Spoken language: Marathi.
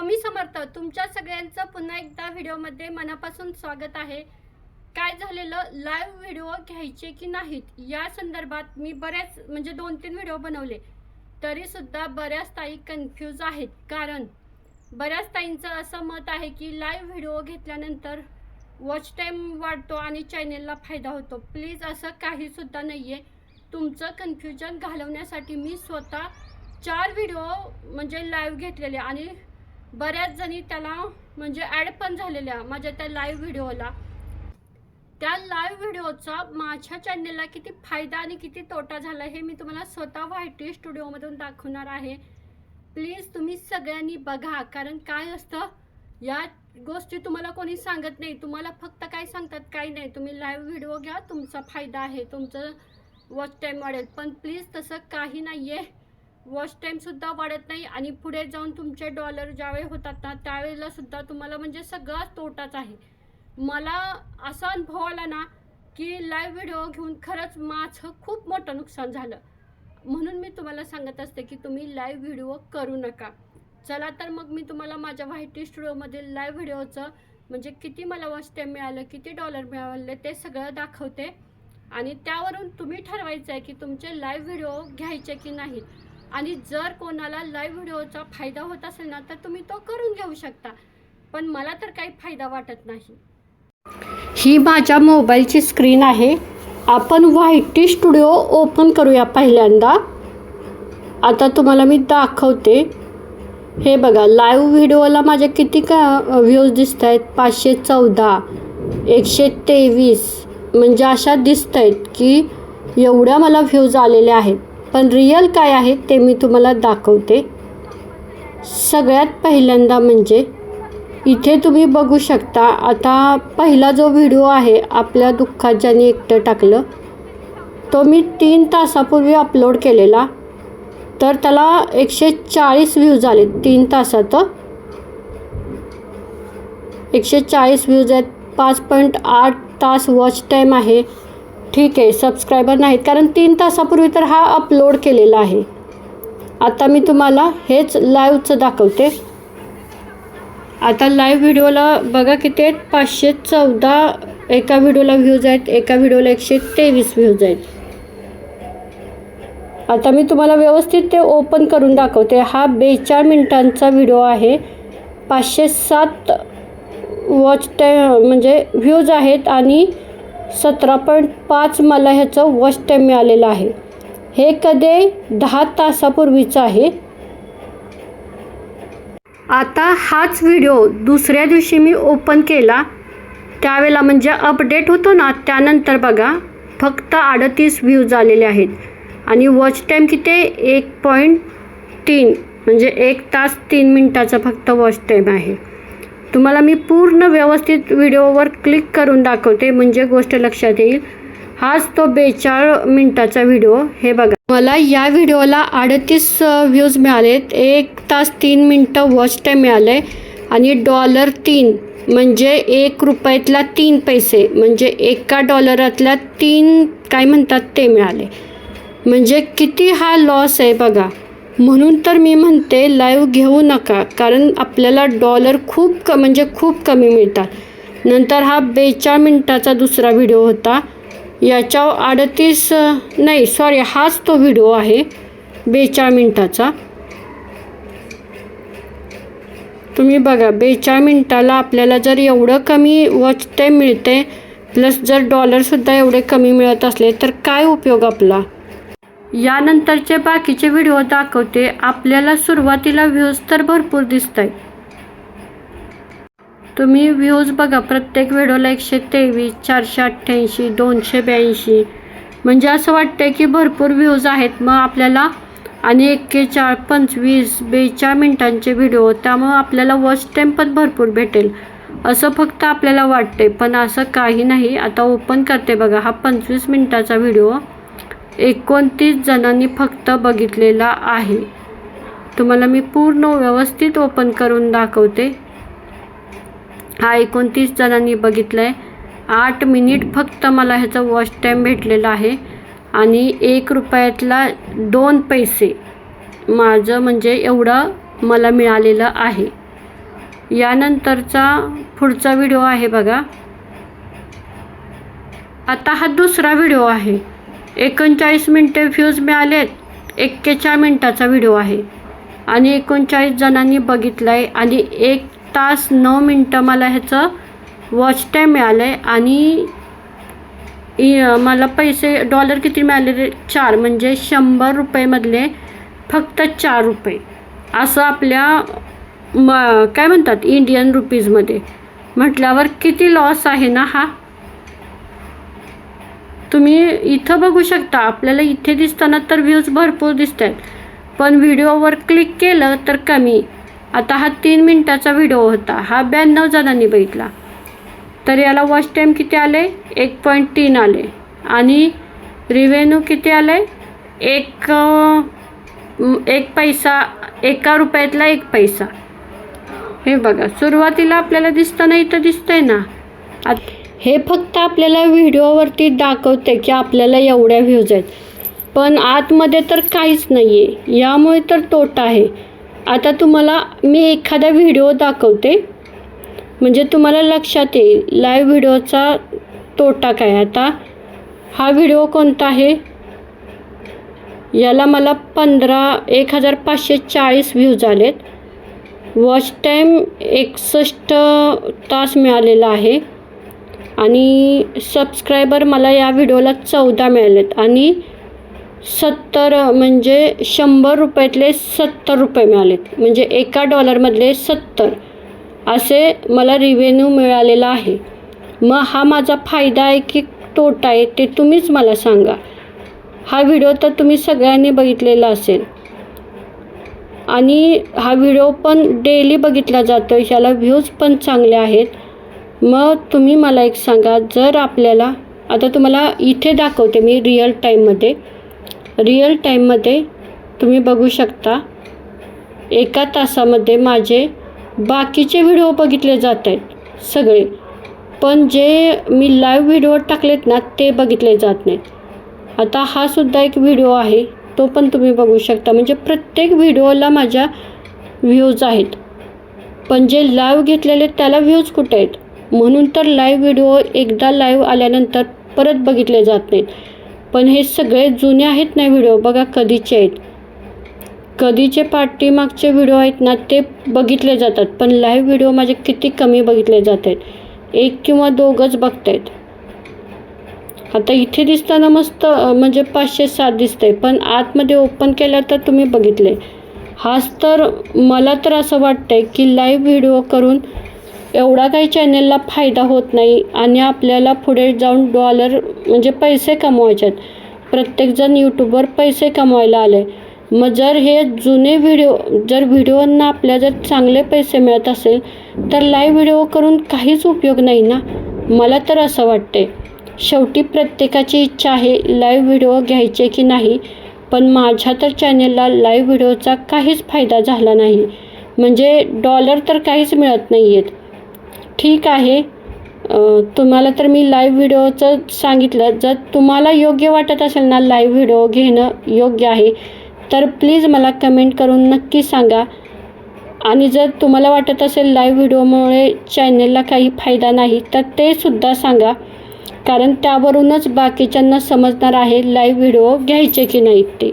स्वामी समर्थ तुमच्या सगळ्यांचं पुन्हा एकदा व्हिडिओमध्ये मनापासून स्वागत आहे. काय झालेलं लाईव्ह व्हिडिओ घ्यायचे की नाहीत या संदर्भात मी बऱ्याच म्हणजे दोन तीन व्हिडिओ बनवले. तरीसुद्धा बऱ्याच ताई कन्फ्यूज आहेत. कारण बऱ्याच ताईंचं असं मत आहे की लाईव्ह व्हिडिओ घेतल्यानंतर वॉच टाईम वाढतो आणि चॅनेलला फायदा होतो. प्लीज असं काहीसुद्धा नाही आहे तुमचं कन्फ्युजन घालवण्यासाठी मी स्वतः चार व्हिडिओ म्हणजे लाईव्ह घेतलेले आणि बऱ्याच जणी त्याला म्हणजे ॲड पण झालेल्या माझ्या त्या लाईव्ह व्हिडिओला त्या लाईव्ह व्हिडिओचा माझ्या चॅनलला किती फायदा आणि किती तोटा झाला हे मी तुम्हाला स्वतः व्हायटी स्टुडिओमधून दाखवणार आहे. प्लीज तुम्ही सगळ्यांनी बघा कारण काय असतं या गोष्टी तुम्हाला कोणी सांगत नाही. तुम्हाला फक्त काय सांगतात काही नाही. तुम्ही लाईव्ह व्हिडिओ घ्या तुमचा फायदा आहे तुमचं वॉच टाईम वाढेल. पण प्लीज तसं काही नाही आहे वॉच टाईमसुद्धा वाढत नाही आणि पुढे जाऊन तुमचे डॉलर ज्यावेळी होतात ना त्यावेळेला सुद्धा तुम्हाला म्हणजे सगळाच तोटाच आहे. मला असा अनुभव आला ना की लाईव्ह व्हिडिओ घेऊन खरंच माझं खूप मोठं नुकसान झालं. म्हणून मी तुम्हाला सांगत असते की तुम्ही लाईव्ह व्हिडिओ करू नका. चला तर मग मी तुम्हाला माझ्या व्हायटी स्टुडिओमधील लाईव्ह व्हिडिओचं म्हणजे किती मला वॉच टाईम मिळालं किती डॉलर मिळाले ते सगळं दाखवते. आणि त्यावरून तुम्ही ठरवायचं आहे की तुमचे लाईव्ह व्हिडिओ घ्यायचे की नाही. आणि जर कोणाला लाईव्ह व्हिडिओचा फायदा होत असेल ना तर तुम्ही तो करून घेऊ शकता. पण मला तर काही फायदा वाटत नाही. ही माझ्या मोबाईलची स्क्रीन आहे. आपण व्हायटी स्टुडिओ ओपन करूया पहिल्यांदा. आता तुम्हाला मी दाखवते. हे बघा लाईव्ह व्हिडिओला माझे किती का व्ह्यूज दिसत आहेत पाचशे चौदा एकशे तेवीस. म्हणजे अशा दिसत आहेत की एवढ्या मला व्ह्यूज आलेल्या आहेत. पण रिअल काय आहे ते मी तुम्हाला दाखवते. सगळ्यात पहिल्यांदा म्हणजे इथे तुम्ही बघू शकता आता पहिला जो व्हिडिओ आहे आपल्या दुःखात ज्याने एकटं टाकलं तो मी तीन तासापूर्वी अपलोड केलेला. तर त्याला एकशे चाळीस व्ह्यूज आले तीन तासात. एकशे चाळीस व्ह्यूज आहेत पाच पॉईंट आठ तास वॉच टाईम आहे. ठीक आहे सबस्क्रायबर नाहीत. कारण तीन तासापूर्वी तर हा अपलोड केलेला आहे. आता मी तुम्हाला हेच लाईव्हचं दाखवते. आता लाईव्ह व्हिडिओला बघा किती आहेत. पाचशे चौदा एका व्हिडिओला व्ह्यूज आहेत एका व्हिडिओला एकशे तेवीस व्ह्यूज आहेत. आता मी तुम्हाला व्यवस्थित ते ओपन करून दाखवते. हा बेचाळ मिनटांचा व्हिडिओ आहे. पाचशे सात वॉच टाईम म्हणजे व्ह्यूज आहेत आणि सतरा पॉईंट पाच मला ह्याचं वॉच टाईम मिळालेलं आहे. हे कधी? दहा तासापूर्वीचं आहे. आता हाच व्हिडिओ दुसऱ्या दिवशी मी ओपन केला. त्यावेळेला म्हणजे अपडेट होतो ना त्यानंतर बघा फक्त अडतीस व्ह्यूज आलेले आहेत. आणि वॉच टाईम किती? एक पॉईंट तीन म्हणजे एक तास तीन मिनटाचा फक्त वॉच टाईम आहे. तुम्हाला मी पूर्ण व्यवस्थित व्हिडिओवर क्लिक करून दाखवते म्हणजे गोष्ट लक्षात येईल. हाच तो बेचाळ मिनटाचा व्हिडिओ हे बघा. मला या व्हिडिओला अडतीस व्ह्यूज मिळालेत. एक तास तीन मिनटं वॉच टाईम मिळाले आणि डॉलर तीन म्हणजे एक रुपयातला तीन पैसे म्हणजे एका डॉलरातल्या तीन काय म्हणतात ते मिळाले. म्हणजे किती हा लॉस आहे बघा. म्हणून तर मी म्हणते लाईव्ह घेऊ नका. कारण आपल्याला डॉलर खूप क म्हणजे खूप कमी मिळतात. नंतर हा बेचाळ मिनटाचा दुसरा व्हिडिओ होता. याच्या अडतीस नाही सॉरी हाच तो व्हिडिओ आहे. बेचाळ मिनटाचा. तुम्ही बघा बेचाळ मिनटाला आपल्याला जर एवढं कमी वॉच टाईम मिळते प्लस जर डॉलरसुद्धा एवढे कमी मिळत असले तर काय उपयोग आपला? यानंतरचे बाकीचे व्हिडिओ दाखवते. आपल्याला सुरुवातीला व्ह्यूज तर भरपूर दिसत आहेत तुम्ही व्ह्यूज बघा. प्रत्येक व्हिडिओला एकशे तेवीस चारशे अठ्ठ्याऐंशी दोनशे ब्याऐंशी. म्हणजे असं वाटतं की भरपूर व्ह्यूज आहेत. मग आपल्याला आणि एक्केचाळ पंचवीस बेचाळ मिनटांचे व्हिडिओ. त्यामुळं आपल्याला वॉच टाईम पण भरपूर भेटेल. असं फक्त आपल्याला वाटते पण असं काही नाही. आता ओपन करते बघा. हा पंचवीस मिनटाचा व्हिडिओ. एकोणतीस जणांनी फक्त बघितलेला आहे. तुम्हाला मी पूर्ण व्यवस्थित ओपन करून दाखवते. हा एकोणतीस जणांनी बघितलं आहे आठ मिनिट फक्त मला ह्याचा वॉच टाईम भेटलेला आहे. आणि एक रुपयातला दोन पैसे माझं म्हणजे एवढं मला मिळालेलं आहे. यानंतरचा पुढचा व्हिडिओ आहे बघा. आता हा दुसरा व्हिडिओ आहे. एकोणचाळीस मिनटे व्ह्यूज मिळालेत. एक्केचाळ मिनटाचा व्हिडिओ आहे. आणि एकोणचाळीस जणांनी बघितला आहे आणि एक तास नऊ मिनटं मला ह्याचं वॉच टाईम मिळालं आहे आणि मला पैसे डॉलर किती मिळाले चार म्हणजे शंभर रुपयेमधले फक्त चार रुपये. असं आपल्या म काय म्हणतात? इंडियन रुपीजमध्ये म्हटल्यावर किती लॉस आहे ना हा? तुम्ही इथं बघू शकता. आपल्याला इथे दिसताना तर व्ह्यूज भरपूर दिसत आहेत पण व्हिडिओवर क्लिक केलं तर कमी. आता हा तीन मिनटाचा व्हिडिओ होता. हा ब्याण्णव जणांनी बघितला. तर याला वॉच टाईम किती आले एक पॉईंट तीन आले आणि रिव्हेन्यू किती आले एक एक पैसा एका रुपयातला एक पैसा. हे बघा. सुरुवातीला आपल्याला दिसताना इथं दिसतंय ना. आता हे फक्त आपल्याला व्हिडिओवरती दाखवते की आपल्याला एवढ्या व्ह्यूज आहेत. पण आतमध्ये तर काहीच नाही आहे यामुळे तर तोटा आहे. आता तुम्हाला मी एखादा व्हिडिओ दाखवते. म्हणजे तुम्हाला लक्षात येईल लाईव्ह व्हिडिओचा तोटा काय? आता हा व्हिडिओ कोणता आहे? याला मला पंधरा एक हजार पाचशे चाळीस व्ह्यूज आलेत. वॉच टाईम एकसष्ट तास मिळालेला आहे. आणि सबस्क्रायबर मला या व्हिडिओला चौदा मिळालेत. आणि सत्तर म्हणजे शंभर रुपयातले सत्तर रुपये मिळालेत. म्हणजे एका डॉलरमधले सत्तर असे मला रिव्हेन्यू मिळालेला आहे. मग हा माझा फायदा आहे की तोटा आहे ते तुम्हीच मला सांगा. हा व्हिडिओ तर तुम्ही सगळ्यांनी बघितलेला असेल. आणि हा व्हिडिओ पण डेली बघितला जातो ह्याला व्ह्यूज पण चांगले आहेत. मग तुम्ही मला एक सांगा जर आपल्याला आता तुम्हाला इथे दाखवते मी रिअल टाईममध्ये रिअल टाईममध्ये तुम्ही बघू शकता एका तासामध्ये माझे बाकीचे व्हिडिओ बघितले जात आहेत सगळे. पण जे मी लाईव्ह व्हिडिओ टाकलेत ना ते बघितले जात नाहीत. आता हा सुद्धा एक व्हिडिओ आहे तो पण तुम्ही बघू शकता. म्हणजे प्रत्येक व्हिडिओला माझ्या व्ह्यूज आहेत. पण जे लाईव्ह घेतलेले त्याला व्ह्यूज कुठे आहेत? म्हणून तर लाईव्ह व्हिडिओ एकदा लाईव्ह आल्यानंतर परत बघितले जात नाहीत. पण हे सगळे जुने आहेत ना व्हिडिओ बघा कधीचे आहेत. कधीचे पाठीमागचे व्हिडिओ आहेत ना ते बघितले जातात. पण लाईव्ह व्हिडिओ माझे किती कमी बघितले जात आहेत. एक किंवा दोघंच बघतायत. आता इथे दिसताना मस्त म्हणजे पाचशे सात दिसतंय. पण आतमध्ये ओपन केलं तर तुम्ही बघितले. हाच तर मला तर असं वाटतं आहे की लाईव्ह व्हिडिओ करून एवढा काही चॅनेलला फायदा होत नाही आणि आपल्याला पुढे जाऊन डॉलर म्हणजे पैसे कमवायचे आहेत. प्रत्येकजण यूट्यूबवर पैसे कमवायला आले. मग जर हे जुने व्हिडिओ जर व्हिडिओंना आपल्या जर चांगले पैसे मिळत असेल तर लाईव्ह व्हिडिओ करून काहीच उपयोग नाही ना? मला तर असं वाटते शेवटी प्रत्येकाची इच्छा आहे लाईव्ह व्हिडिओ घ्यायचे की नाही पण माझ्या तर चॅनेलला लाईव्ह व्हिडिओचा काहीच फायदा झाला नाही. म्हणजे डॉलर तर काहीच मिळत नाही आहेत ठीक आहे. तुम्हाला तर मी लाईव्ह व्हिडिओचं सांगितलं. जर तुम्हाला योग्य वाटत असेल ना लाईव्ह व्हिडिओ घेणं योग्य आहे. तर प्लीज मला कमेंट करून नक्की सांगा. आणि जर तुम्हाला वाटत असेल लाईव्ह व्हिडिओमुळे चॅनेलला काही फायदा नाही तर ते सुद्धा सांगा. कारण त्यावरूनच बाकीच्यांना समजणार आहे लाईव्ह व्हिडिओ घ्यायचे की नाही ते.